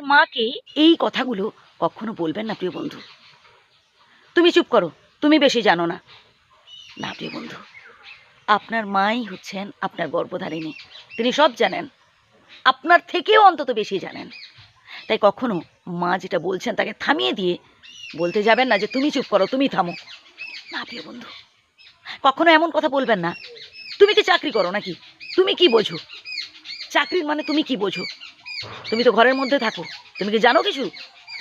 নিজের মাকে এই কথাগুলো কখনো বলবেন না, প্রিয় বন্ধু। তুমি চুপ করো, তুমি বেশি জানো না। না, প্রিয় বন্ধু, আপনার মাই হচ্ছেন আপনার গর্ভধারিণী। তিনি সব জানেন, আপনার থেকেও অন্তত বেশি জানেন। তাই কখনো মা যেটা বলছেন তাকে থামিয়ে দিয়ে বলতে যাবেন না যে, তুমি চুপ করো, তুমি থামো। না, প্রিয় বন্ধু, কখনো এমন কথা বলবেন না। তুমি কি চাকরি করো নাকি? তুমি কি বোঝো? চাকরির মানে তুমি কি বোঝো? তুমি তো ঘরের মধ্যে থাকো। তুমি কি জানো কিছু?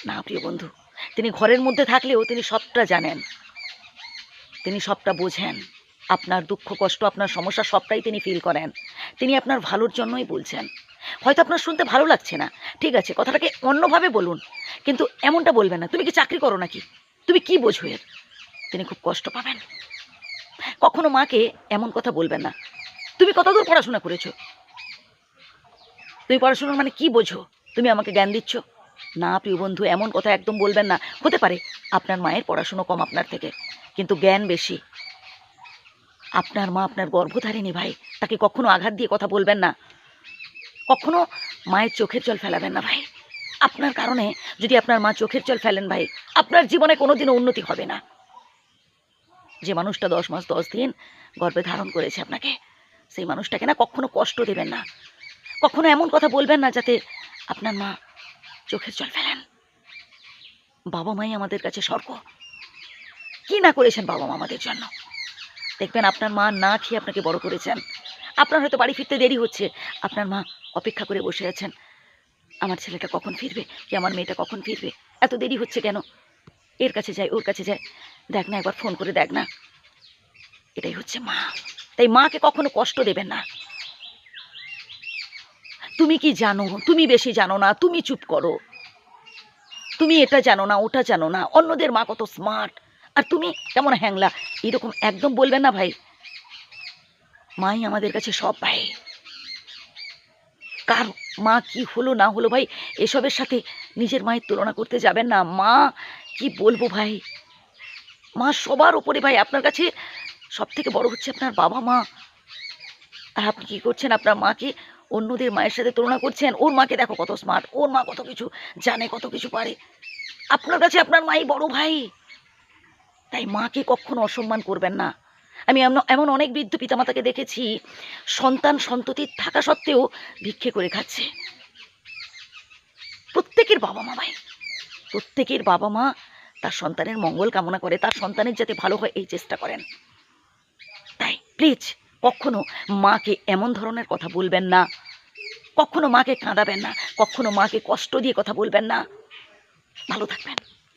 না, প্রিয় বন্ধু। তিনি ঘরের মধ্যে থাকলেও তিনি সবটা জানেন। তিনি সবটা বোঝেন। আপনার দুঃখ, কষ্ট, আপনার সমস্যা সবটাই তিনি ফিল করেন। তিনি আপনার ভালোর জন্যই বলছেন। হয়তো আপনার শুনতে ভালো লাগছে না। ঠিক আছে, কথাটাকে অন্যভাবে বলুন। কিন্তু এমনটা বলবেন না। তুমি কি চাকরি করো নাকি? তুমি কি বোঝো এর? তিনি খুব কষ্ট পাবেন। কখনো মাকে এমন কথা বলবেন না। তুমি কতদূর পড়াশোনা করেছ? তুমি পড়াশোনার মানে কি বোঝো? তুমি আমাকে জ্ঞান দিচ্ছ? না, প্রিয় বন্ধু, এমন কথা একদম বলবেন না। হতে পারে আপনার মায়ের পড়াশুনো কম আপনার থেকে, কিন্তু জ্ঞান বেশি। আপনার মা আপনার গর্ভধারিণী ভাই, তাকে কখনো আঘাত দিয়ে কথা বলবেন না। কখনো মায়ের চোখের জল ফেলাবেন না ভাই। আপনার কারণে যদি আপনার মা চোখের জল ফেলেন ভাই, আপনার জীবনে কোনোদিনও উন্নতি হবে না। যে মানুষটা দশ মাস দশ দিন গর্ভে ধারণ করেছে আপনাকে, সেই মানুষটাকে না কখনো কষ্ট দেবেন না। কখনো এমন কথা বলবেন না যাতে আপনার মা চোখের জল ফেলেন। বাবা মাই আমাদের কাছে স্বর্গ। কি না করেছেন বাবা মা আমাদের জন্য? দেখবেন আপনার মা না খেয়ে আপনাকে বড় করেছেন। আপনার হয়তো বাড়ি ফিরতে দেরি হচ্ছে। আপনার মা অপেক্ষা করে বসে আছেন। আমার ছেলেটা কখন ফিরবে? কি আমার মেয়েটা কখন ফিরবে? এত দেরি হচ্ছে কেন? এর কাছে যায় ওর কাছে যায় দেখ না, একবার ফোন করে দেখ না। এটাই হচ্ছে মা। তাই মাকে কখনো কষ্ট দেবেন না। তুমি কি জানো? তুমি বেশি জানো না। তুমি চুপ করো। তুমি এটা জানো না, ওটা জানো না। অন্যদের মা কত স্মার্ট আর তুমি কেমন হ্যাংলা। এরকম একদম বলবেন না ভাই। মাই আমাদের কাছে সব ভাই। কার মা কি হলো না হলো ভাই, এসবের সাথে নিজের মায়ের তুলনা করতে যাবেন না। মা, কি বলব ভাই? মা সবার ওপরে ভাই। আপনার কাছে সব থেকে বড় হচ্ছে আপনার বাবা মা। আর আপনি কি করছেন? আপনার মাকে অন্যদের মায়ের সাথে তুলনা করছেন। ওর মাকে দেখো কত স্মার্ট ওর মা কত কিছু জানে, কত কিছু পারে। আপনার কাছে আপনার মাই বড় ভাই। তাই মাকে কখনো অসম্মান করবেন না। আমি এমন অনেক বৃদ্ধ পিতামাতাকে দেখেছি, সন্তান সন্ততি থাকা সত্ত্বেও ভিক্ষে করে খাচ্ছে। প্রত্যেকের বাবা মা ভাই, প্রত্যেকের বাবা মা তার সন্তানের মঙ্গল কামনা করে, তার সন্তানের যাতে ভালো হয়, এই চেষ্টা করেন। তাই প্লিজ কখনো মাকে এমন ধরনের কথা বলবেন না। কখনো মাকে কাঁদাবেন না। কখনো মাকে কষ্ট দিয়ে কথা বলবেন না। ভালো থাকবেন।